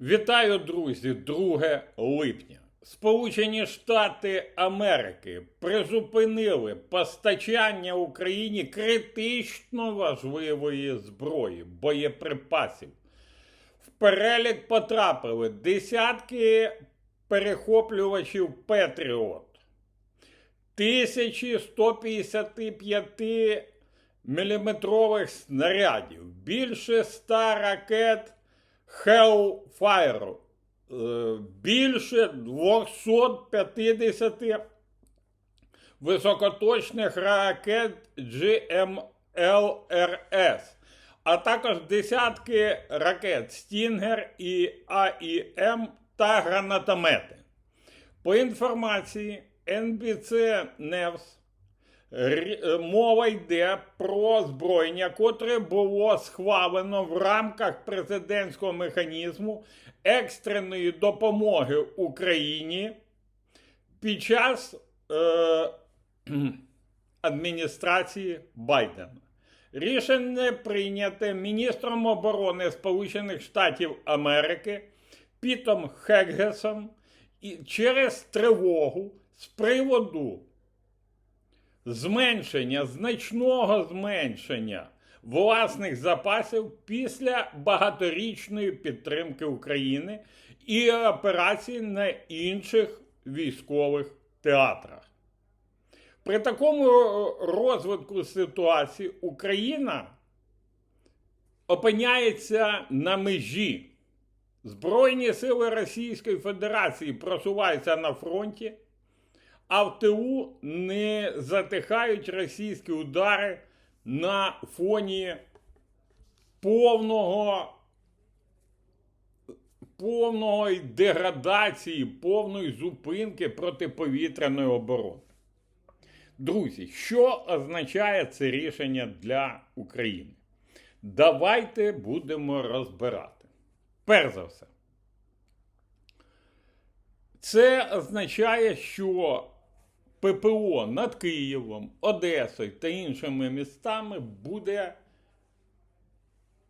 Вітаю, друзі, 2 липня. Сполучені Штати Америки призупинили постачання Україні критично важливої зброї, боєприпасів. В перелік потрапили десятки перехоплювачів Петріот, 1155 міліметрових снарядів, більше 100 ракет Hellfire, е, більше 250 високоточних ракет GMLRS, а також десятки ракет Stinger і АІМ та гранатомети. По інформації NBC е, Мова йде про зброєння, котре було схвалено в рамках президентського механізму екстреної допомоги Україні під час е, адміністрації Байдена. Рішення прийняте міністром оборони Сполучених Штатів Америки Пітом Хеггесом через тривогу з приводу зменшення, значного зменшення власних запасів після багаторічної підтримки України і операцій на інших військових театрах. При такому е, розвитку ситуації Україна опиняється на межі. Збройні сили Російської Федерації просуваються на фронті, а в ТУ не затихають російські удари на фоні повного, повної деградації, повної зупинки протиповітряної оборони. Друзі, що означає це рішення для України? Давайте будемо розбирати. Перш за все, це означає, що ППО над Києвом, Одесою та іншими містами буде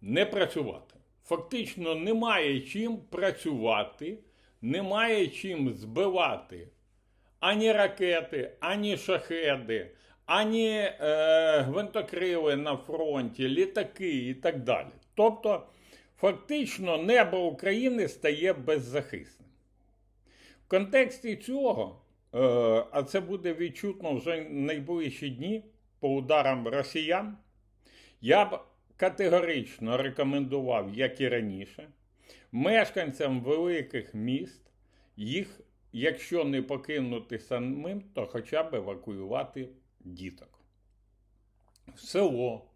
не працювати. Фактично немає чим працювати, немає чим збивати ані ракети, ані шахеди, ані е, гвинтокрили на фронті, літаки і так далі. Тобто, фактично, небо України стає беззахисним. В контексті цього, а це буде відчутно вже найближчі дні по ударам росіян, я б категорично рекомендував, як і раніше, мешканцям великих міст їх, якщо не покинути самим, то хоча б евакуювати діток. В село,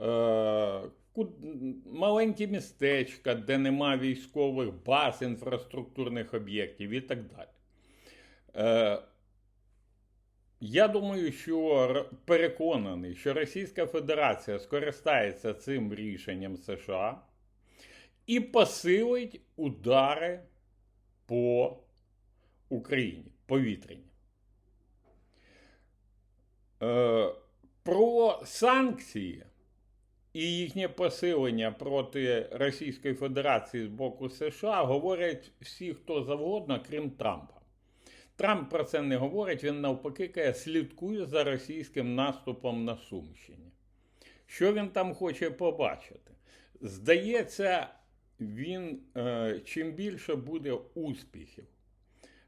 е, маленькі містечка, де нема військових баз, інфраструктурних об'єктів і так далі. Е, я думаю, що переконаний, що Російська Федерація скористається цим рішенням США і посилить удари по Україні повітряні. Е, про санкції і їхнє посилення проти Російської Федерації з боку США говорять всі, хто завгодно, крім Трампа. Трамп про це не говорить, він навпаки каже, слідкує за російським наступом на Сумщині. Що він там хоче побачити? Здається, він е, чим більше буде успіхів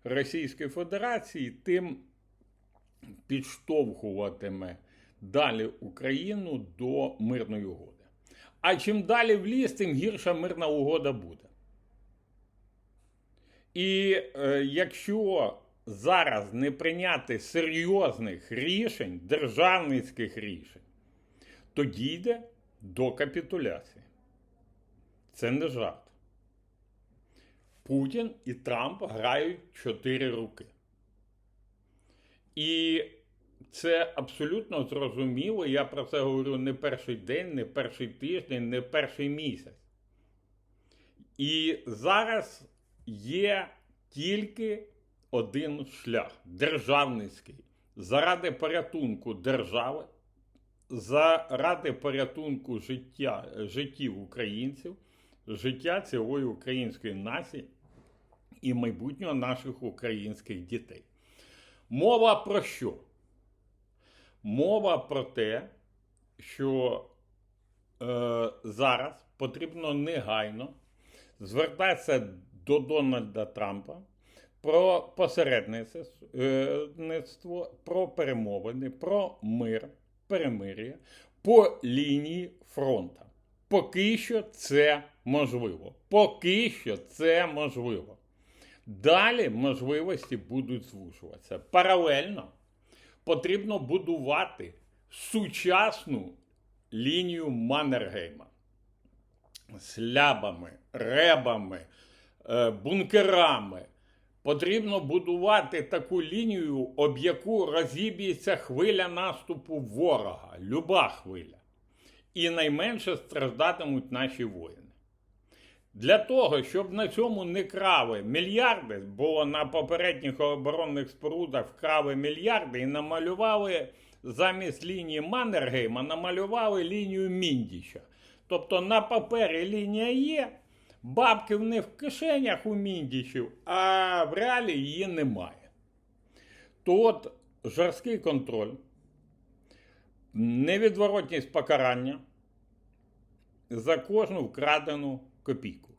Російської Федерації, тим підштовхуватиме далі Україну до мирної угоди. А чим далі в ліс, тим гірша мирна угода буде. І е, якщо зараз не прийняти серйозних рішень, державницьких рішень, то дійде до капітуляції. Це не жарт. Путін і Трамп грають чотири руки. І це абсолютно зрозуміло. Я про це говорю не перший день, не перший тиждень, не перший місяць. І зараз є тільки один шлях державницький. Заради порятунку держави, заради порятунку життя, життів українців, життя цілої української нації і майбутнього наших українських дітей. Мова про що? Мова про те, що е, зараз потрібно негайно звертатися до Дональда Трампа про посередництво, про перемовини, про мир, перемир'я по лінії фронту. Поки що це можливо. Поки що це можливо. Далі можливості будуть звужуватися. Паралельно потрібно будувати сучасну лінію Маннергейма з лябами, ребами, е, бункерами. Потрібно будувати таку лінію, об яку розіб'ється хвиля наступу ворога, люба хвиля. І найменше страждатимуть наші воїни. Для того, щоб на цьому не крали мільярди, бо на попередніх оборонних спорудах вкрали мільярди і намалювали замість лінії Маннергейма, намалювали лінію Міндіча. Тобто на папері лінія є, бабки в них в кишенях у Міндічів, а в реалі її немає. То от жорсткий контроль, невідворотність покарання за кожну вкрадену копійку.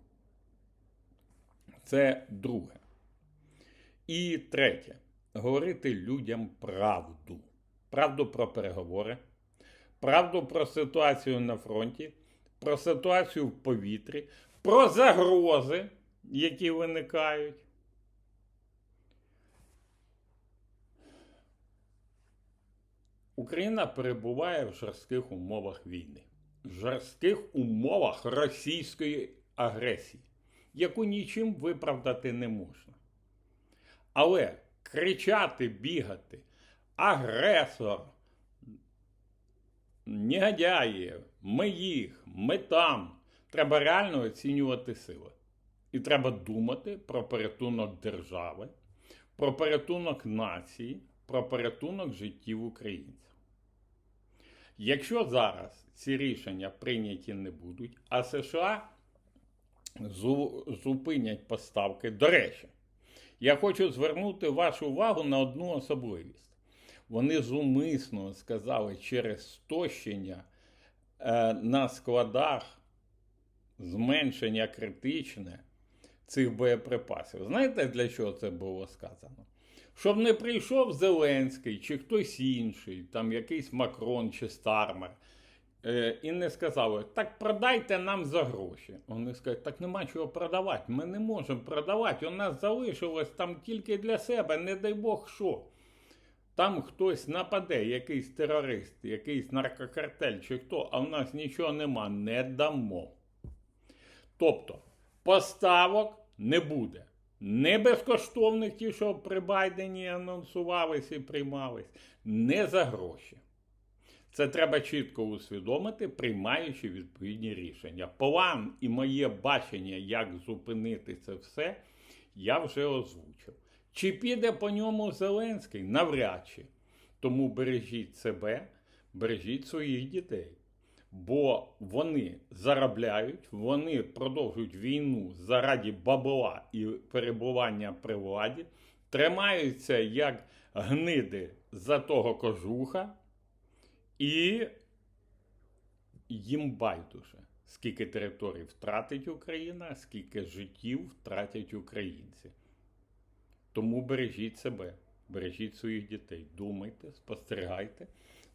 Це друге. І третє. Говорити людям правду. Правду про переговори, правду про ситуацію на фронті, про ситуацію в повітрі, про загрози, які виникають. Україна перебуває в жорстких умовах війни, в жорстких умовах російської агресії, яку нічим виправдати не можна. Але кричати, бігати, агресор, негодяї, ми їх, ми там. Треба реально оцінювати сили. І треба думати про порятунок держави, про порятунок нації, про порятунок життів українців. Якщо зараз ці рішення прийняті не будуть, а США зупинять поставки, до речі, я хочу звернути вашу увагу на одну особливість. Вони зумисно сказали через стощення е, на складах зменшення критичне цих боєприпасів. Знаєте, для чого це було сказано? Щоб не прийшов Зеленський чи хтось інший, там якийсь Макрон чи Стармер, е, і не сказали, так продайте нам за гроші. Вони скажуть, так нема чого продавати. Ми не можемо продавати. У нас залишилось там тільки для себе, не дай Бог що. Там хтось нападе, якийсь терорист, якийсь наркокартель чи хто, а в нас нічого нема, не дамо. Тобто поставок не буде. Не безкоштовних ті, що при Байдені анонсувались і приймались, не за гроші. Це треба чітко усвідомити, приймаючи відповідні рішення. План і моє бачення, як зупинити це все, я вже озвучив. Чи піде по ньому Зеленський? Навряд чи. Тому бережіть себе, бережіть своїх дітей. Бо вони заробляють, вони продовжують війну заради бабла і перебування при владі, тримаються як гниди за того кожуха, і їм байдуже, скільки територій втратить Україна, скільки життів втратять українці. Тому бережіть себе, бережіть своїх дітей, думайте, спостерігайте,